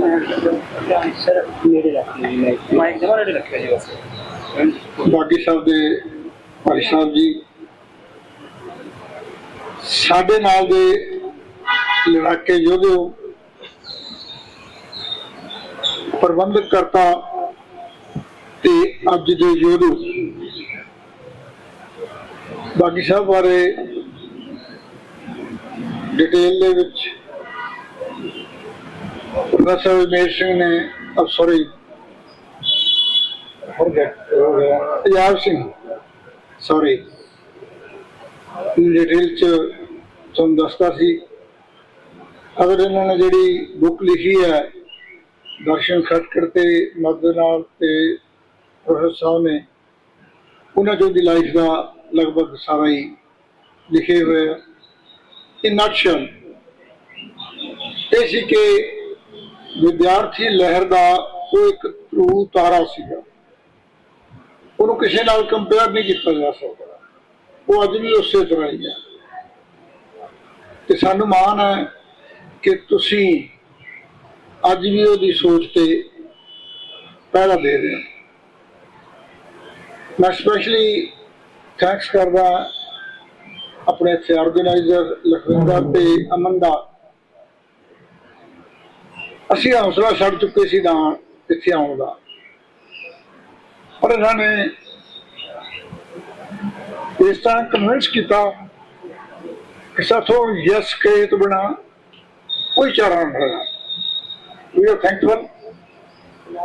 Sir ਨੇੜੇ ਰੱਖ ਲਈ ਮਾਈਕ ਮਾਈਕ ਜਮਾ ਨੇੜੇ ਰੱਖਿਆ ਜੀ ਬਸ ਬਾਗੀ ਸਾਹਿਬ ਦੇ ਭਾਈ ਸਾਹਿਬ ਜੀ, ਸਾਡੇ ਨਾਲ ਦੇ ਲੜਾਕੇ ਯੋਧਿਓ ਪ੍ਰਬੰਧਕ ਕਰਤਾ ਤੇ ਅੱਜ ਦੇ ਯੋਧੂ ਬਾਗੀ ਸਾਹਿਬ ਬਾਰੇ ਡਿਟੇਲ ਦੇ ਵਿੱਚ ਪ੍ਰੋਫੈਸਰ ਮੇਰ ਸਿੰਘ ਨੇ ਅਬ sorry Punjab Singh sorry detail ਚ ਤੁਹਾਨੂੰ ਦੱਸਦਾ ਸੀ। ਅਗਰ ਇਹਨਾਂ ਨੇ ਜਿਹੜੀ ਬੁੱਕ ਲਿਖੀ ਹੈ ਦਰਸ਼ਨ ਖਟਕੜ ਤੇ ਮਦਦ ਨਾਲ ਤੇ ਪ੍ਰੋਫੈਸਰ ਸਾਹਿਬ ਨੇ ਉਹਨਾਂ ਜੋ ਦੀ ਲਾਈਫ ਦਾ ਲਗਭਗ ਸਾਰਾ ਹੀ ਲਿਖੇ ਹੋਏ ਇਨ ਨਟਸ਼ਲ ਇਹ ਸੀ ਕਿ ਵਿਦਿਆਰਥੀ ਲਹਿਰ ਦਾ ਉਹ ਇੱਕ ਧਰੂ ਤਾਰਾ ਸੀਗਾ। ਉਹਨੂੰ ਕਿਸੇ ਨਾਲ ਕੰਪੇਅਰ ਨਹੀਂ ਕੀਤਾ ਜਾ ਸਕਦਾ। ਉਹ ਅੱਜ ਵੀ ਉਸੇ ਤਰ੍ਹਾਂ ਹੀ ਹੈ। ਤੇ ਸਾਨੂੰ ਮਾਣ ਹੈ ਕਿ ਤੁਸੀਂ ਅੱਜ ਵੀ ਉਹਦੀ ਸੋਚ ਤੇ ਪਹਿਰਾ ਦੇ ਰਹੇ ਹੋ। ਮੈਂ ਸਪੈਸ਼ਲੀ ਥੈਂਕਸ ਕਰਦਾ ਆਪਣੇ ਇੱਥੇ ਆਰਗੇਨਾਈਜ਼ਰ ਲਖਵਿੰਦਰ ਤੇ ਅਮਨ ਦਾ ਅਸੀਂ ਹੌਸਲਾ ਛੱਡ ਚੁੱਕੇ ਸੀ ਨਾ ਇੱਥੇ ਆਉਣ ਦਾ। ਪਰ ਇਹਨਾਂ ਨੇ ਇਸ ਤਰ੍ਹਾਂ ਕਨਵਿੰਸ ਕੀਤਾ ਕਿ ਸਾਥੋਂ ਯਸ ਕਹੇ ਤੋਂ ਬਿਨਾ ਕੋਈ ਚਾਰਾ ਨਹੀਂ ਰਿਹਾ ਵੀ ਆਰ ਥੈਂਕਫੁਲ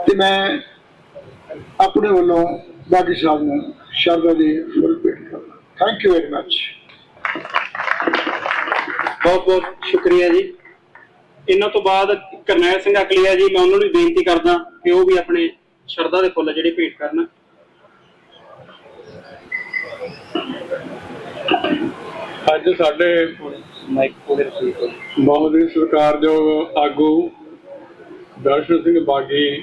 ਤੇ ਮੈਂ ਆਪਣੇ ਵੱਲੋਂ ਬਾਕੀ ਸਾਹਿਬ ਨੂੰ ਸ਼ਰਧਾ ਦੀ ਫੁੱਲ ਭੇਟ ਕਰਦਾ। ਥੈਂਕ ਯੂ ਵੈਰੀ ਮੱਚ ਬਹੁਤ ਬਹੁਤ ਸ਼ੁਕਰੀਆ ਜੀ। ਇਹਨਾਂ ਤੋਂ ਬਾਅਦ ਕਰਨੈਲ ਸਿੰਘ ਅਕਲੀਆ ਜੀ, ਮੈਂ ਉਹਨਾਂ ਨੂੰ ਬੇਨਤੀ ਕਰਦਾ ਕਿ ਉਹ ਵੀ ਆਪਣੇ ਸ਼ਰਧਾ ਦੇ ਫੁੱਲ ਜਿਹੜੇ ਭੇਟ ਕਰਨ। ਅੱਜ ਸਾਡੇ ਮਾਈਕ ਕੋਲ ਆਗੂ ਦਰਸ਼ਨ ਸਿੰਘ ਬਾਗੀ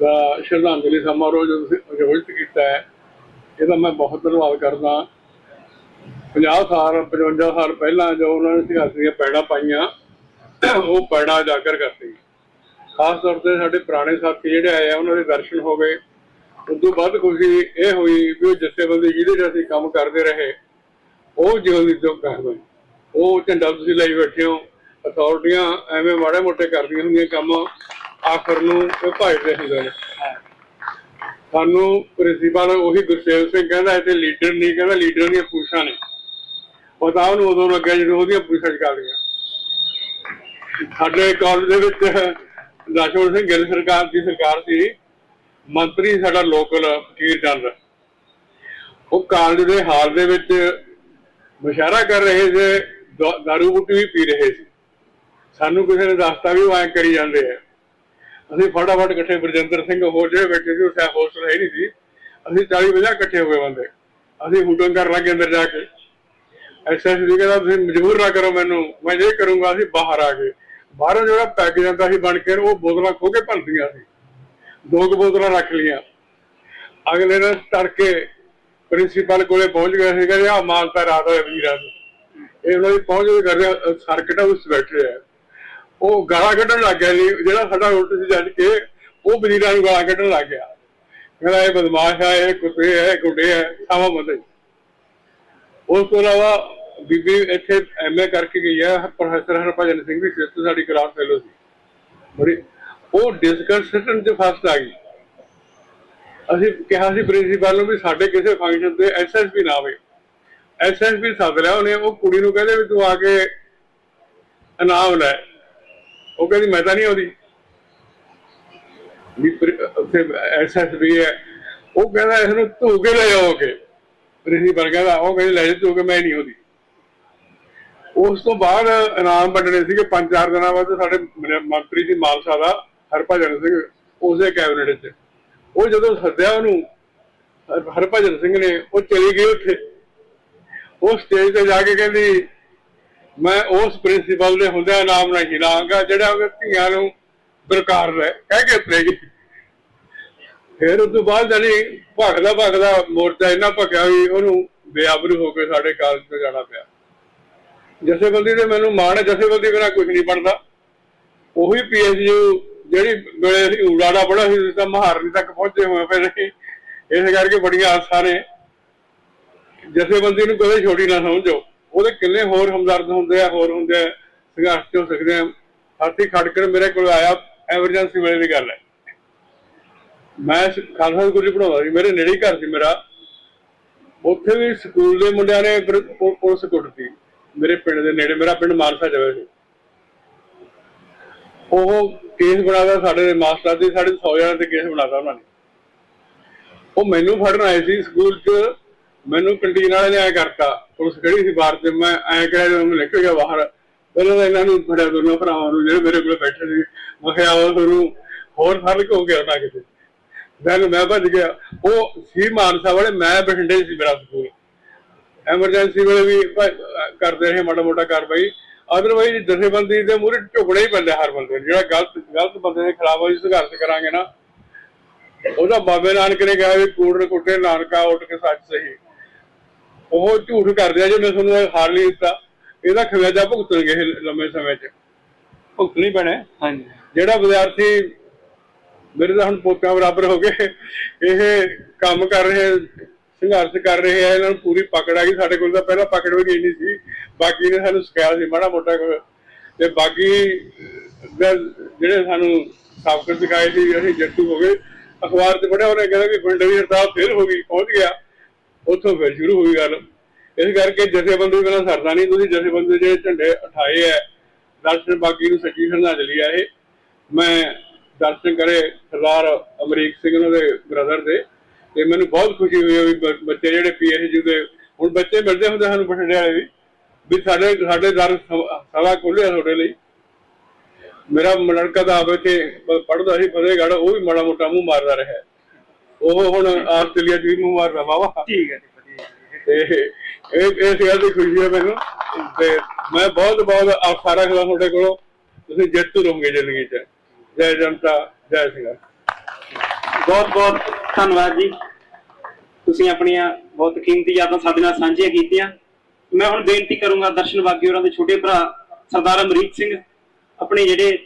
ਦਾ ਸ਼ਰਧਾਂਜਲੀ ਸਮਾਰੋਹ ਜੋ ਤੁਸੀਂ ਆਯੋਜਿਤ ਕੀਤਾ ਹੈ, ਇਹਦਾ ਮੈਂ ਬਹੁਤ ਧੰਨਵਾਦ ਕਰਦਾ। 50 ਸਾਲ 55 ਸਾਲ ਪਹਿਲਾਂ ਜੋ ਉਹਨਾਂ ਨੇ ਸਿਆਸੀ ਦੀਆਂ ਪੈੜਾਂ ਪਾਈਆਂ ਉਹ ਪੈੜਾਂ ਜਾਗਰ ਕਰਦੀ। ਖਾਸ ਤੌਰ ਤੇ ਸਾਡੇ ਪੁਰਾਣੇ ਸਾਥੀ ਜਿਹੜੇ ਆਏ ਆ, ਉਹਨਾਂ ਦੇ ਦਰਸ਼ਨ ਹੋ ਗਏ। ਉਸ ਤੋਂ ਬਾਅਦ ਖੁਸ਼ੀ ਇਹ ਹੋਈ ਵੀ ਉਹ ਜਥੇਬੰਦੀ ਜਿਹਦੇ 'ਚ ਅਸੀਂ ਕੰਮ ਕਰਦੇ ਰਹੇ, ਉਹ ਜਿਉਂ ਦੀ ਜੋ ਉਹ ਝੰਡਾ ਤੁਸੀਂ ਲਈ ਬੈਠੇ ਹੋ ਅਥਾਰਟੀਆਂ ਐਵੇਂ ਮਾੜੇ ਮੋਟੇ ਕਰਦੀਆਂ ਹੁੰਦੀਆਂ ਕੰਮ, ਆਖਰ ਨੂੰ ਉਹ ਭਾਈਦੇ ਹੁੰਦੇ ਨੇ। ਸਾਨੂੰ ਪ੍ਰਿੰਸੀਪਲ ਉਹੀ ਗੁਰਸੇਵ ਸਿੰਘ ਕਹਿੰਦਾ ਇਹ ਤੇ ਲੀਡਰ ਨਹੀਂ, ਕਹਿੰਦਾ ਲੀਡਰ ਦੀਆਂ ਪੁੱਛਾਂ ਨੇ। ਪਤਾ ਉਹਨੂੰ ਉਦੋਂ ਲੱਗਿਆ ਜਦੋਂ ਉਹਦੀਆਂ ਪੁੱਛਾਂ ਚਕਾ ਲਈਆਂ। ਸਾਡੇ ਕਾਲਜ ਦੇ ਵਿੱਚ ਦਸ਼ਮਨ ਸਿੰਘ ਗਿੱਲ ਸਰਕਾਰ ਦੀ ਸਰਕਾਰ ਸੀ। ਮੰਤਰੀ ਸਾਡਾ ਲੋਕਲ ਫਕੀਰ ਚੰਦ। ਉਹ ਕਾਲਜ ਦੇ ਹਾਲ ਦੇ ਵਿੱਚ ਮੁਸ਼ਾਰਾ ਕਰ ਰਹੇ ਸੀ ਦਾਰੂ ਬੁੱਟੀ ਵੀ ਪੀ ਰਹੇ ਸੀ। ਸਾਨੂੰ ਕਿਸੇ ਨੇ ਦੱਸਤਾ ਵੀ ਉਹ ਐਂ ਕਰੀ ਜਾਂਦੇ ਆ। ਅਸੀਂ ਫਟਾਫਟ ਇਕੱਠੇ ਬਰਜਿੰਦਰ ਸਿੰਘ ਹੋਰ ਜਿਹੜੇ ਬੈਠੇ ਸੀ ਉਸ ਹੋਸਟਲ ਹੈ ਨਹੀਂ ਸੀ। ਅਸੀਂ 40 ਵਜੇ ਇਕੱਠੇ ਹੋਏ ਬੰਦੇ। ਅਸੀਂ ਹੁਕਮ ਕਰ ਲੱਗੇ ਅੰਦਰ ਜਾ ਕੇ। ਐਸਐਸਪੀ ਕਹਿੰਦਾ, ਤੁਸੀਂ ਮਜਬੂਰ ਨਾ ਕਰੋ ਮੈਨੂੰ। ਮੈਂ ਜੇ ਕਰੂੰਗਾ, ਅਸੀਂ ਬਾਹਰ ਆ ਗਏ। ਬਾਹਰੋਂ ਜਿਹੜਾ ਪੈਕ ਜਾਂਦਾ ਸੀ ਬਣ ਕੇ, ਉਹ ਬੋਤਲਾਂ ਖੋ ਕੇ ਭੰਦੀਆਂ ਸੀ। ਦੋ ਕੁ ਬੋਤਲਾਂ ਰੱਖ ਲੀਆਂ ਅਗਲੇ ਦਿਨ ਤੜਕੇ ਪ੍ਰਿੰਸੀਪਲ ਕੋਲੇ ਪਹੁੰਚ ਗਏ ਸੀ, ਕਹਿੰਦੇ ਆ ਮਾਨਤਾ ਰਾਤ ਹੋਇਆ ਵੀਰਾਂ ਨੂੰ। ਇਹ ਉਹਨਾਂ ਦੀ ਪਹੁੰਚ ਕੇ ਕਰਦੇ ਸਰਕਟ ਹਾਊਸ ਬੈਠ ਰਿਹਾ ਉਹ ਗਾਲਾਂ ਕੱਢਣ ਲੱਗ ਗਿਆ ਜੀ ਜਿਹੜਾ ਸਾਡਾ ਉਲਟ ਸੀ ਜੱਜ ਕੇ, ਉਹ ਵਜ਼ੀਰਾਂ ਨੂੰ ਗਾਲਾਂ ਕੱਢਣ ਲੱਗ ਗਿਆ। ਕਹਿੰਦਾ, ਇਹ ਬਦਮਾਸ਼ ਆ, ਇਹ ਕੁੱਤੇ ਹੈ ਗੁੱਡੇ ਹੈ ਸਾਵਾ ਬੰਦੇ ਉਸ ਤੋਂ ਇਲਾਵਾ ਬੀਬੀ ਇੱਥੇ ਐਮਏ ਕਰਕੇ ਗਈ ਹੈ ਪ੍ਰੋਫੈਸਰ ਹਰਭਜਨ ਸਿੰਘ ਵੀ ਸਿੱਧ ਸਾਡੀ ਕਲਾਸ ਫੈਲੋ ਸੀ। ਬੜੀ, ਉਹ ਡਿਸਕਸ਼ਨ ਚ ਫਸਟ ਆ ਗਈ। ਅਸੀਂ ਕਿਹਾ ਸੀ ਪ੍ਰਿੰਸੀਪਲ ਨੂੰ ਵੀ ਸਾਡੇ ਕਿਸੇ ਫੰਕਸ਼ਨ ਤੇ ਐਸਐਸਪੀ ਨਾ ਆਵੇ। ਐਸਐਸਪੀ ਸੱਦ ਲਿਆ ਉਹਨੇ, ਉਹ ਕੁੜੀ ਨੂੰ ਕਹਿੰਦੇ ਵੀ ਤੂੰ ਆ ਕੇ ਇਨਾਮ ਲੈ। ਉਹ ਕਹਿੰਦੀ, ਮੈਂ ਤਾਂ ਨਹੀਂ ਆਉਂਦੀ। ਵੀ ਪ੍ਰਿ- ਉੱਥੇ ਐਸਐਸਪੀ ਹੈ। ਉਹ ਕਹਿੰਦਾ, ਇਸ ਨੂੰ ਕੇ ਲੈ ਜਾਓਗੇ ਪ੍ਰਿੰਸੀਪਲ ਕਹਿੰਦਾ, ਉਹ ਕਹਿੰਦੀ, ਲੈ ਜਾ ਧੂ ਕੇ ਮੈਂ ਨਹੀਂ ਆਉਂਦੀ। ਉਸ ਤੋਂ ਬਾਅਦ ਇਨਾਮ ਵੰਡਣੇ ਸੀਗੇ, ਪੰਜ ਚਾਰ ਦਿਨਾਂ ਬਾਅਦ ਸਾਡੇ ਮੰਤਰੀ ਜੀ ਮਾਲਸਾ ਦਾ ਹਰਭਜਨ ਸਿੰਘ ਉਸਦੇ ਕੈਬਨਿਟ 'ਚ। ਉਹ ਜਦੋਂ ਸੱਦਿਆ ਉਹਨੂੰ ਹਰਭਜਨ ਸਿੰਘ ਨੇ, ਉਹ ਚਲੀ ਗਈ ਉੱਥੇ। ਉਹ ਸਟੇਜ ਤੇ ਜਾ ਕੇ ਕਹਿੰਦੀ, ਮੈਂ ਉਸ ਪ੍ਰਿੰਸੀਪਲ ਦੇ ਹੁੰਦਿਆਂ ਨਾਮ ਨਹੀਂ ਲਾਂਗਾ, ਜਿਹੜਾ ਉਹ ਧੀਆਂ ਨੂੰ ਬਰਕਾਰ ਰਹਿ ਕਹਿ ਕੇ ਉਤਰੇ ਗਈ। ਫਿਰ ਉਸ ਤੋਂ ਬਾਅਦ ਜਾਨੀ ਭਗਦਾ ਭਗਦਾ ਮੋਰਚਾ ਇੰਨਾ ਭਖਿਆ ਵੀ ਉਹਨੂੰ ਬੇਆਬਰੂ ਹੋ ਕੇ ਸਾਡੇ ਕਾਲਜ ਤੋਂ ਜਾਣਾ ਪਿਆ। ਜਥੇਬੰਦੀ ਦੇ ਮੈਨੂੰ ਮਾਣ ਹੈ ਜਥੇਬੰਦੀ ਬਿਨਾਂ ਕੁਝ ਨਹੀਂ ਬਣਦਾ। ਉਹੀ ਪੀਐਸਯੂ ਜਿਹੜੀ ਵੇਲੇ ਅਸੀਂ ਉਡਾੜਾ ਪੜਾ ਸੀ ਤਾਂ ਮਹਾਰਨੀ ਤੱਕ ਪਹੁੰਚੇ ਹੋਏ ਫਿਰ ਇਸ ਕਰਕੇ ਬੜੀਆਂ ਆਸਾਂ ਨੇ। ਜਥੇਬੰਦੀ ਨੂੰ ਕਦੇ ਛੋਟੀ ਨਾ ਸਮਝੋ। ਉਹਦੇ ਕਿੰਨੇ ਹੋਰ ਹਮਦਰਦ ਹੁੰਦੇ ਆ, ਹੋਰ ਹੁੰਦੇ ਆ, ਸੰਘਰਸ਼ ਹੋ ਸਕਦੇ ਆ। ਹਾਥੀ ਖੜਕਰ ਮੇਰੇ ਕੋਲ ਆਇਆ ਐਮਰਜੈਂਸੀ ਵੇਲੇ ਦੀ ਗੱਲ ਹੈ। ਮੈਂ ਖਾਲਸਾ ਸਕੂਲ ਪੜਾਉਂਦਾ ਸੀ, ਮੇਰੇ ਨੇੜੇ ਘਰ ਸੀ ਮੇਰਾ। ਉੱਥੇ ਵੀ ਸਕੂਲ ਦੇ ਮੁੰਡਿਆਂ ਨੇ ਫਿਰ ਪੁ- ਪੁਲਿਸ ਕੁੱਟਤੀ। ਮੇਰੇ ਪਿੰਡ ਦੇ ਨੇੜੇ, ਮੇਰਾ ਪਿੰਡ ਮਾਨਸਾ ਜਾਵੇ ਸੀ ਉਹ ਕੇਸ ਬਣਾਦਾ ਸਾਡੇ ਮਾਸਟਰ ਦੀ ਸਾਡੇ 100 ਜਣਾਂ ਤੇ ਕੇਸ ਬਣਾਤਾ ਉਹਨਾਂ ਨੇ। ਉਹ ਮੈਨੂੰ ਫੜਨ ਆਏ ਸੀ ਸਕੂਲ 'ਚ, ਮੈਨੂੰ ਕੰਟੀਨ ਵਾਲੇ ਨੇ ਐ ਕਰਤਾ, ਪੁਲਿਸ ਖੜੀ ਸੀ ਬਾਹਰ ਤੇ ਮੈਂ ਐ ਕਰਿਆ ਜਦੋਂ ਮੈਂ ਨਿਕਲ ਗਿਆ ਬਾਹਰ, ਪਹਿਲਾਂ ਤਾਂ ਇਹਨਾਂ ਨੂੰ ਫੜਿਆ ਦੋਨੋਂ ਭਰਾਵਾਂ ਨੂੰ ਜਿਹੜੇ ਮੇਰੇ ਕੋਲ ਬੈਠੇ ਸੀ। ਮੈਂ ਕਿਹਾ ਉਹ ਤੁਹਾਨੂੰ ਹੋਰ ਫ਼ਰਕ ਹੋ ਗਿਆ ਨਾ ਕਿਤੇ। Then ਮੈਂ ਭੱਜ ਗਿਆ। ਉਹ ਸੀ ਮਾਨਸਾ ਵਾਲੇ, ਮੈਂ ਬਠਿੰਡੇ ਸੀ ਮੇਰਾ ਸਕੂਲ। ਐਮਰਜੈਂਸੀ ਵੇਲੇ ਵੀ ਕਰਦੇ ਰਹੇ ਮਾੜਾ ਮੋਟਾ ਕਾਰਵਾਈ। ਅਦਰਵਾਈਜ਼ ਜਥੇਬੰਦੀ ਦੇ ਮੂਹਰੇ ਝੁਕਣਾ ਹੀ ਪੈਂਦਾ ਹਰ ਬੰਦੇ ਜਿਹੜਾ ਗਲਤ ਗਲਤ ਬੰਦੇ ਦੇ ਖਿਲਾਫ ਅਸੀਂ ਸੰਘਰਸ਼ ਕਰਾਂਗੇ ਨਾ ਉਹਦਾ ਬਾਬੇ ਨਾਨਕ ਨੇ ਕਿਹਾ ਵੀ ਕੂੜ ਕੁੱਟੇ ਨਾਨਕਾ ਉੱਠ ਕੇ ਸੱਚ ਸਹੀ। ਉਹ ਝੂਠ ਕਰਦੇ ਆ ਜੇ ਮੈਂ ਤੁਹਾਨੂੰ ਹਾਰ ਲਈ ਦਿੱਤਾ। ਇਹਦਾ ਖਮਿਆਜਾ ਭੁਗਤਣਗੇ ਲੰਮੇ ਸਮੇਂ 'ਚ। ਭੁਗਤਣੀ ਪੈਣਾ। ਹਾਂਜੀ। ਜਿਹੜਾ ਵਿਦਿਆਰਥੀ ਮੇਰੇ ਤਾਂ ਹੁਣ ਪੋਤਿਆਂ ਬਰਾਬਰ ਹੋ ਗਏ। ਇਹ ਕੰਮ ਕਰ ਰਹੇ ਸੰਘਰਸ਼ ਕਰ ਰਹੇ ਆ, ਇਹਨਾਂ ਨੂੰ ਪੂਰੀ ਪਕੜ ਆ ਗਈ। ਸਾਡੇ ਕੋਲ ਤਾਂ ਪਹਿਲਾਂ ਪਕੜ ਵੀ ਨਹੀਂ ਸੀ। ਬਾਕੀ ਨੇ ਸਾਨੂੰ ਸਿਖਾਇਆ ਸੀ, ਮਾੜਾ ਮੋਟਾ ਤੇ ਬਾਕੀ ਜਿਹੜੇ ਸਾਨੂੰ ਸਾਬਕਤ ਸਿਖਾਏ ਸੀ, ਅਸੀਂ ਜੱਟੂ ਹੋ ਗਏ। ਅਖਬਾਰ 'ਚ ਪੜਿਆ ਉਹਨੇ ਕਹਿੰਦਾ ਵੀ ਪਿੰਡ ਦੀ ਹੜਤਾਲ ਹੋ ਗਈ, ਪਹੁੰਚ ਗਿਆ। ਉੱਥੋਂ ਫਿਰ ਸ਼ੁਰੂ ਹੋਈ ਗੱਲ। ਇਸ ਕਰਕੇ ਜਥੇਬੰਦੀ ਬਿਨਾਂ ਸਰਦਾ ਨਹੀਂ, ਤੁਸੀਂ ਜਥੇਬੰਦੀ ਦੇ ਝੰਡੇ ਉਠਾਏ ਐ ਦਰਸ਼ਨ ਬਾਕੀ ਨੂੰ ਸੱਚੀ ਸ਼ਰਧਾਂਜਲੀ ਆ ਇਹ। ਮੈਂ ਦਰਸ਼ਨ ਕਰੇ ਸਰਦਾਰ ਅਮਰੀਕ ਸਿੰਘ ਉਹਨਾਂ ਦੇ ਬ੍ਰਦਰ ਦੇ। ਤੇ ਮੈਨੂੰ ਬਹੁਤ ਖੁਸ਼ੀ ਹੋਈ ਵੀ ਬੱਚੇ ਜਿਹੜੇ ਪੀਐਚਡੀ ਦੇ ਹੁਣ ਬੱਚੇ ਮਿਲਦੇ ਹੁੰਦੇ ਸਾਨੂੰ ਬਠਿੰਡੇ ਵਾਲੇ ਵੀ ਵੀ ਸਾਡੇ ਸਾਡੇ ਦਰ ਸਭਾ ਖੋਲਿਆ ਤੁਹਾਡੇ ਲਈ। ਮੇਰਾ ਲੜਕਾ ਤਾਂ ਆਵੇ ਤੇ ਪੜਦਾ ਸੀ ਫਤਿਹਗੜ੍ਹ ਉਹ ਵੀ ਮਾੜਾ ਮੋਟਾ ਮੂੰਹ ਮਾਰਦਾ ਰਿਹਾ। ਉਹ ਹੁਣ ਆਸਟ੍ਰੇਲੀਆ ਚ ਵੀ ਮੂੰਹ ਮਾਰਦਾ ਵਾਵਾ ਠੀਕ ਹੈ। ਤੇ ਇਹ ਇਸ ਗੱਲ ਦੀ ਖੁਸ਼ੀ ਹੈ ਮੈਨੂੰ। ਤੇ ਮੈਂ ਬਹੁਤ ਬਹੁਤ ਆਸਾਂ ਰੱਖਦਾ ਤੁਹਾਡੇ ਕੋਲੋਂ। ਤੁਸੀਂ ਜੇਤੂ ਰਹੋਗੇ ਜ਼ਿੰਦਗੀ 'ਚ। ਜੈ ਜਨਤਾ ਜੈ ਸਿੰਘਾ ਬਹੁਤ ਬਹੁਤ ਧੰਨਵਾਦ ਜੀ। ਤੁਸੀਂ ਆਪਣੀਆਂ ਬਹੁਤ ਕੀਮਤੀ ਯਾਦਾਂ ਸਾਡੇ ਨਾਲ ਸਾਂਝੀਆਂ ਕੀਤੀਆਂ। ਮੈਂ ਹੁਣ ਬੇਨਤੀ ਕਰੂੰਗਾ ਦਰਸ਼ਨ ਬਾਗੀ ਹੋਰਾਂ ਦੇ ਛੋਟੇ ਭਰਾ ਸਰਦਾਰ ਅਮਰੀਕ ਸਿੰਘ, ਆਪਣੇ ਜਿਹੜੇ